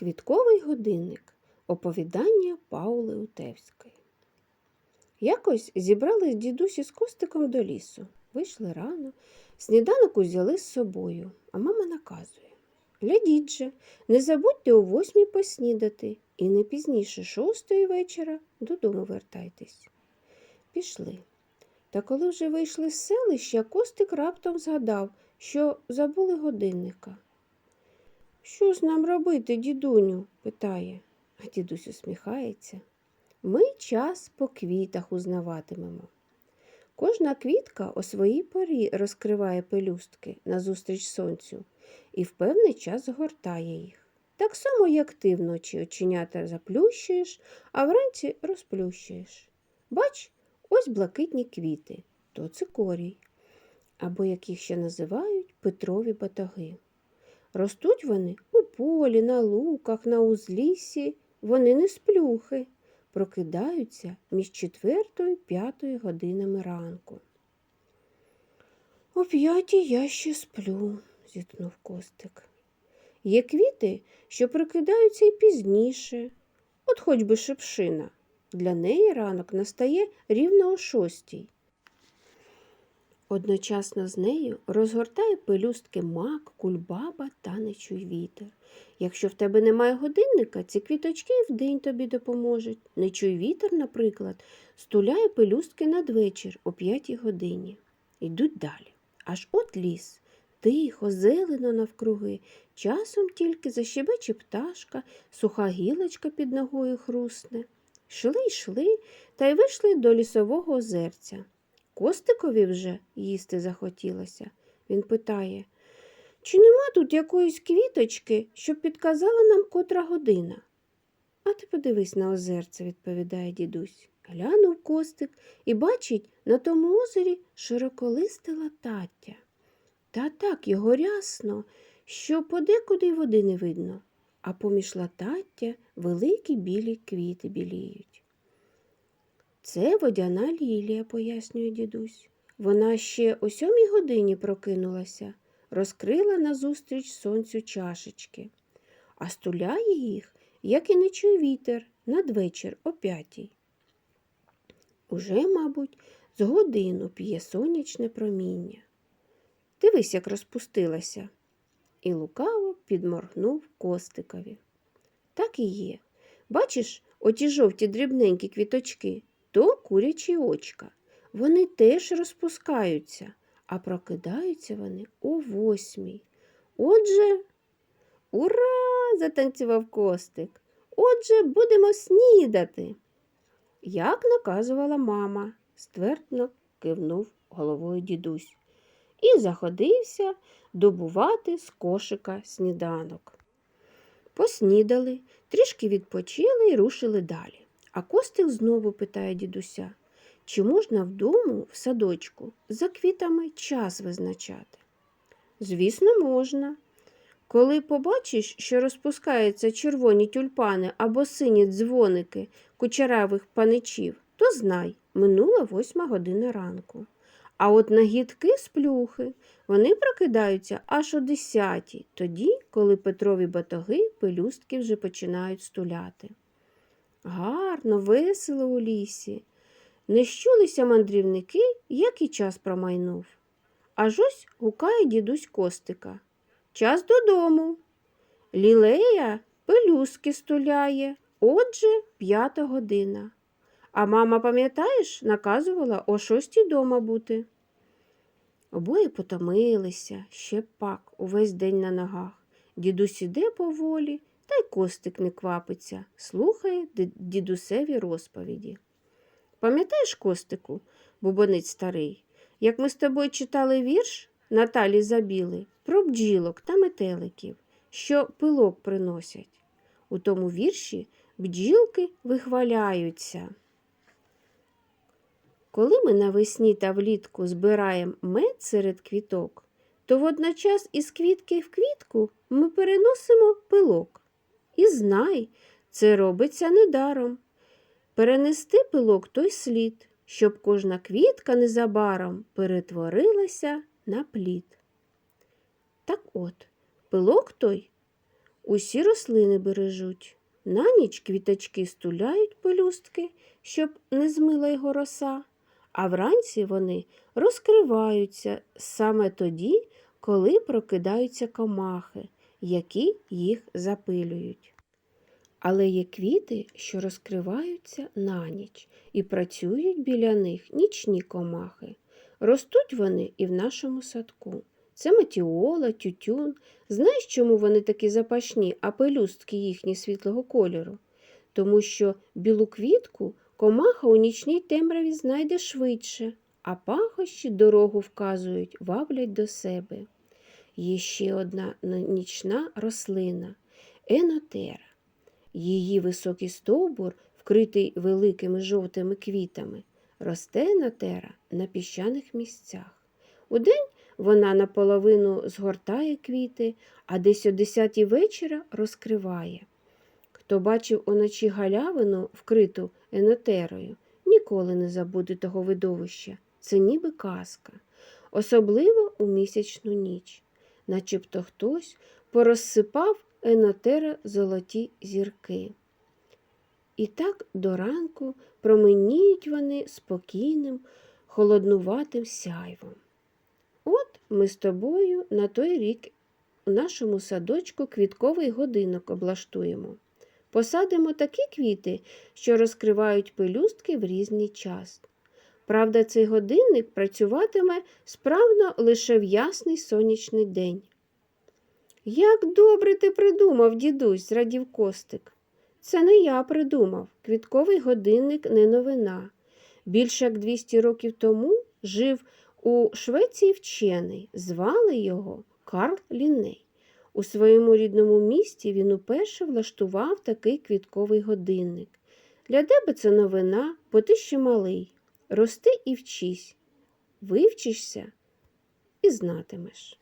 Квітковий годинник. Оповідання Паули Утевської. Якось зібрались дідусі з костиком до лісу. Вийшли рано, сніданок узяли з собою, а мама наказує. Глядіть же, не забудьте о восьмій поснідати і не пізніше шостої вечора додому вертайтесь. Пішли. Та коли вже вийшли з селища, Костик раптом згадав, що забули годинника. Що ж нам робити, дідуню? питає, а дідусь усміхається. Ми час по квітах узнаватимемо. Кожна квітка о своїй порі розкриває пелюстки назустріч сонцю і в певний час згортає їх. Так само, як ти вночі оченята заплющуєш, а вранці розплющуєш. Бач, ось блакитні квіти, то цикорій, або як їх ще називають Петрові батаги. Ростуть вони у полі, на луках, на узліссі, вони не сплюхи, прокидаються між четвертою і п'ятою годинами ранку. О п'ятій я ще сплю, зітхнув Костик. Є квіти, що прокидаються і пізніше, от хоч би шипшина. Для неї ранок настає рівно о шостій. Одночасно з нею розгортає пелюстки мак, кульбаба та нечуй вітер. Якщо в тебе немає годинника, ці квіточки і вдень тобі допоможуть. Нечуй вітер, наприклад, стуляє пелюстки надвечір о п'ятій годині. Йдуть далі. Аж от ліс. Тихо, зелено навкруги, часом тільки защебече пташка, суха гілочка під ногою хрусне. Йшли, йшли та й вийшли до лісового озерця. Костикові вже їсти захотілося. Він питає, чи нема тут якоїсь квіточки, щоб підказала нам котра година? А ти подивись на озерце, відповідає дідусь. Глянув костик і бачить на тому озері широколисте латаття. Та так його рясно, що подекуди й води не видно, а поміж латаття великі білі квіти біліють. Це водяна лілія, пояснює дідусь. Вона ще о сьомій годині прокинулася, розкрила назустріч сонцю чашечки, а стуляє їх, як і не чує вітер, надвечір о п'ятій. Уже, мабуть, з годину п'є сонячне проміння. Дивись, як розпустилася. І лукаво підморгнув костикові. Так і є. Бачиш, оті жовті дрібненькі квіточки то курячі очка. Вони теж розпускаються, а прокидаються вони о восьмій. Отже, ура! затанцював костик. Отже, будемо снідати. Як наказувала мама, ствердно кивнув головою дідусь і заходився добувати з кошика сніданок. Поснідали, трішки відпочили і рушили далі. А Костик знову питає дідуся, чи можна вдому в садочку за квітами час визначати? Звісно, можна. Коли побачиш, що розпускаються червоні тюльпани або сині дзвоники кучеравих паничів, то знай, минула восьма година ранку. А от нагідки сплюхи, вони прокидаються аж о десятій, тоді, коли Петрові батоги пелюстки вже починають стуляти. Гарно, весело у лісі. Не щулися мандрівники, як і час промайнув. Аж ось гукає дідусь Костика. Час додому. Лілея пелюстки стуляє, отже, п'ята година. А мама, пам'ятаєш, наказувала о шостій дома бути. Обоє потомилися, ще пак, увесь день на ногах. Дідусь іде поволі, та й костик не квапиться, слухає дідусеві розповіді. Пам'ятаєш, Костику, бубонець старий, як ми з тобою читали вірш Наталі Забіли про бджілок та метеликів, що пилок приносять. У тому вірші бджілки вихваляються. Коли ми навесні та влітку збираємо мед серед квіток, то водночас із квітки в квітку ми переносимо пилок. І знай, це робиться недаром. Перенести пилок той слід, щоб кожна квітка незабаром перетворилася на плід. Так от, пилок той усі рослини бережуть. На ніч квіточки стуляють пелюстки, щоб не змила його роса, а вранці вони розкриваються саме тоді, коли прокидаються комахи, які їх запилюють. Але є квіти, що розкриваються на ніч і працюють біля них нічні комахи. Ростуть вони і в нашому садку. Це матіола, тютюн. Знаєш, чому вони такі запашні, а пелюстки їхні світлого кольору? Тому що білу квітку комаха у нічній темряві знайде швидше, а пахощі дорогу вказують, ваблять до себе. Є ще одна нічна рослина енотера. Її високий стовбур, вкритий великими жовтими квітами, росте енотера на піщаних місцях. Удень вона наполовину згортає квіти, а десь о десятій вечора розкриває. Хто бачив уночі галявину, вкриту енотерою, ніколи не забуде того видовища. Це ніби казка, особливо у місячну ніч, начебто хтось порозсипав енотера золоті зірки. І так до ранку променіють вони спокійним, холоднуватим сяйвом. От ми з тобою на той рік у нашому садочку квітковий годинок облаштуємо. Посадимо такі квіти, що розкривають пелюстки в різний час. Правда, цей годинник працюватиме справно лише в ясний сонячний день. Як добре ти придумав, дідусь, зрадів Костик. Це не я придумав. Квітковий годинник не новина. Більше як 200 років тому жив у Швеції вчений, звали його Карл Лінней. У своєму рідному місті він уперше влаштував такий квітковий годинник. Для тебе це новина, бо ти ще малий. Рости і вчись. Вивчишся і знатимеш.